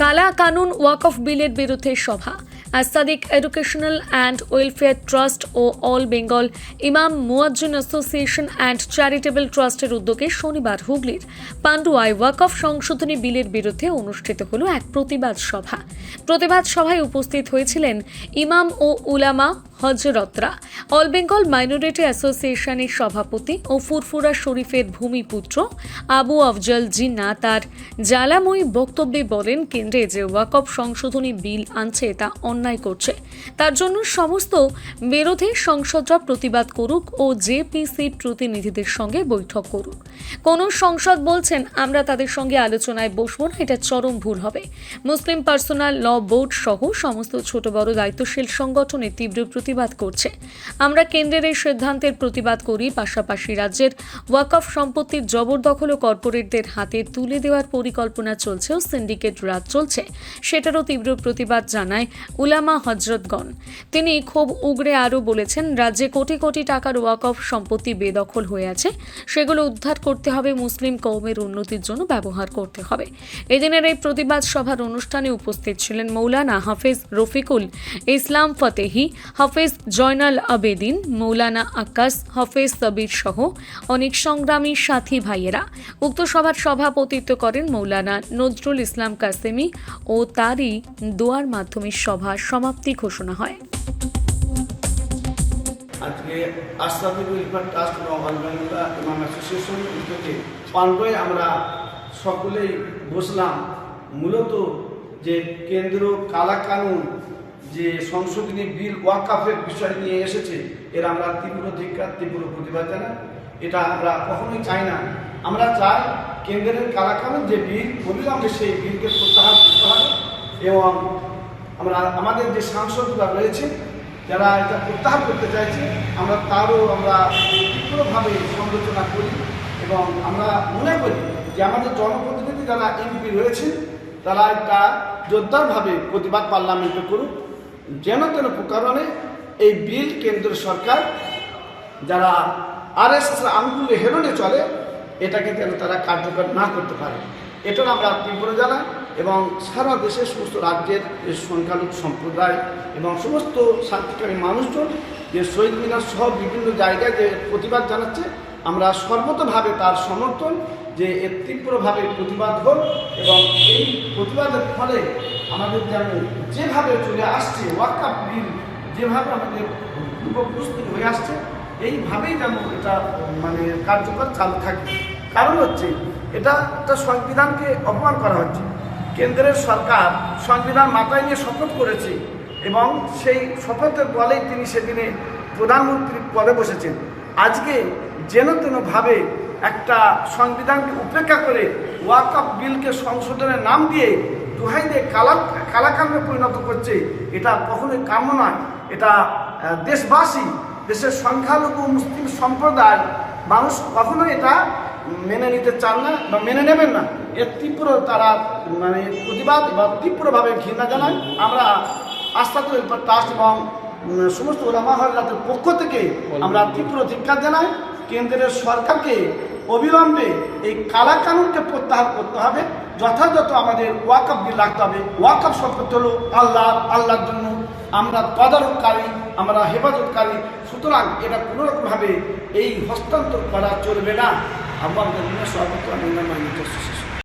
কালা কানুন walk of বিলের বিরুদ্ধে সভা। আস্তাদিক এডুকেশনাল অ্যান্ড ওয়েলফেয়ার ট্রাস্ট ও অল বেঙ্গল ইমাম মুয়াজ্জিন অ্যাসোসিয়েশন অ্যান্ড চ্যারিটেবল ট্রাস্টের উদ্যোগে শনিবার হুগলির পান্ডুয়ায় ওয়াকফ সংশোধনী বিলের বিরুদ্ধে অনুষ্ঠিত হল এক প্রতিবাদ সভা। প্রতিবাদ সভায় উপস্থিত হয়েছিলেন ইমাম ও উলামা হজরতরা, অল বেঙ্গল মাইনরিটি অ্যাসোসিয়েশনের সভাপতি ও ফুরফুরা শরীফের ভূমিপুত্র আবু আফজল জিন্না তার জ্বালাময়ী বক্তব্যে বলেন, কেন্দ্রে যে ওয়াকফ সংশোধনী বিল আনছে তা অন্যায় করছে। তার জন্য সমস্ত বিরোধী সংসদরা প্রতিবাদ করুক ও জেপিসির প্রতিনিধিদের সঙ্গে বৈঠক করুক। কোন সংসদ বলছেন, আমরা তাদের সঙ্গে আলোচনায় বসবো না, এটা চরম ভুল হবে। মুসলিম পার্সোনাল ল বোর্ড সহ সমস্ত ছোট বড় দায়িত্বশীল সংগঠনের তীব্র প্রতিবাদ করছে। আমরা কেন্দ্রের এই সিদ্ধান্তের প্রতিবাদ করি, পাশাপাশি রাজ্যের ওয়াকফ সম্পত্তির জবরদখল ও কর্পোরেটদের হাতে তুলে দেওয়ার পরিকল্পনা চলছে ও সিন্ডিকেট রাজ চলছে, সেটারও তীব্র প্রতিবাদ জানায় উলামা হজরতগণ। তিনি খুব উগরে আরও বলেছেন, রাজ্যে কোটি কোটি টাকার ওয়াকফ সম্পত্তি বেদখল হয়ে আছে, সেগুলো উদ্ধার করতে হবে, মুসলিম কৌমের উন্নতির জন্য ব্যবহার করতে হবে। এদিনের এই প্রতিবাদ সভার অনুষ্ঠানে উপস্থিত ছিলেন মৌলানা হাফেজ রফিকুল ইসলাম ফতেহি, হাফেজ জয়নাল আবেদিন, মৌলানা আকাশ, হাফেজ সবির সহ অনেক সংগ্রামী সাথী ভাইয়েরা। উক্ত সভার সভাপতিত্ব করেন মৌলানা নজরুল ইসলাম কাসেমি ও তারই দোয়ার মাধ্যমে সভা সমাপ্তি ঘোষণা হয়। আজকে আশরাফি ওয়েলফেয়ার ট্রাস্ট এবং আলবাংলা ইমাম অ্যাসোসিয়েশন উদ্যোগে পাণ্ডয়ে আমরা সকলেই বসলাম। মূলত যে কেন্দ্র কালা কানুন যে সংশোধনী বিল ওয়াকাফের বিষয় নিয়ে এসেছে, এর আমরা তীব্র ধিক্কার, তীব্র প্রতিবাদ জানাই। এটা আমরা কখনোই চাই না। আমরা চাই কেন্দ্রের কালা যে বিল অবিলম্বে সেই বিলকে প্রত্যাহার করতে হবে এবং আমরা, আমাদের যে সাংসদরা রয়েছে, যারা এটা প্রত্যাহার করতে চাইছে, আমরা তারও আমরা তীব্রভাবে সমালোচনা করি এবং আমরা মনে করি যে আমাদের জনপ্রতিনিধি যারা এমপি রয়েছে তারা একটা জোরদারভাবে প্রতিবাদ পার্লামেন্টে করুক। যেন তেন প্রকারণে এই বিল কেন্দ্র সরকার যারা আর এস এস আঙ্গুলে হেরোনে চলে, এটাকে যেন তারা কার্যকর না করতে পারে। এটার আমরা তীব্র জানাই এবং সারা দেশের সমস্ত রাজ্যের যে সংখ্যালঘু সম্প্রদায় এবং সমস্ত শান্তিকামী মানুষজন, যে শহীদ মিনার সহ বিভিন্ন জায়গায় যে প্রতিবাদ জানাচ্ছে আমরা সর্বতভাবে তার সমর্থন যে এর তীব্রভাবে প্রতিবাদ হোক এবং এই প্রতিবাদের ফলে আমাদের যেন যেভাবে চলে আসছে ওয়াকাপ বিল যেভাবে আমাদের পূর্ব প্রস্তুত হয়ে আসছে, এইভাবেই যেন এটা মানে কার্যকর চালু থাকে। কারণ হচ্ছে, এটা একটা সংবিধানকে অপমান করা হচ্ছে। কেন্দ্রের সরকার সংবিধান মাথায় নিয়ে শপথ করেছে এবং সেই শপথের বলেই তিনি সেদিনে প্রধানমন্ত্রী পদে বসেছেন। আজকে যেন তেনভাবে একটা সংবিধানকে উপেক্ষা করে ওয়াকআপ বিলকে সংশোধনের নাম দিয়ে দোহাই দিয়ে কালা কালাকান্দে পরিণত করছে এটা কখনোই কাম্য নয়। এটা দেশবাসী দেশের সংখ্যালঘু মুসলিম সম্প্রদায় মানুষ কখনোই এটা মেনে নিতে চান না বা মেনে নেবেন না। এর তীব্র তারা মানে প্রতিবাদ বা তীব্রভাবে ঘৃণা জানায়। আমরা আস্থা আস্থাতে ট্রাস্ট এবং সমস্ত ওলামা হজরাতের পক্ষ থেকে আমরা তীব্র ধিক্ষার জানাই। কেন্দ্রের সরকারকে অবিলম্বে এই কালা কানুনকে প্রত্যাহার করতে হবে। যথাযথ আমাদের ওয়াকআপ বিল রাখতে হবে। ওয়াকআপ সম্পত্তি হলো আল্লাহ, আল্লাহর জন্য আমরা তদারককারী, আমরা হেফাজতকারী। সুতরাং এটা কোনো রকমভাবে এই হস্তান্তর করা চলবে না। আমাদের সর্বত্র আমি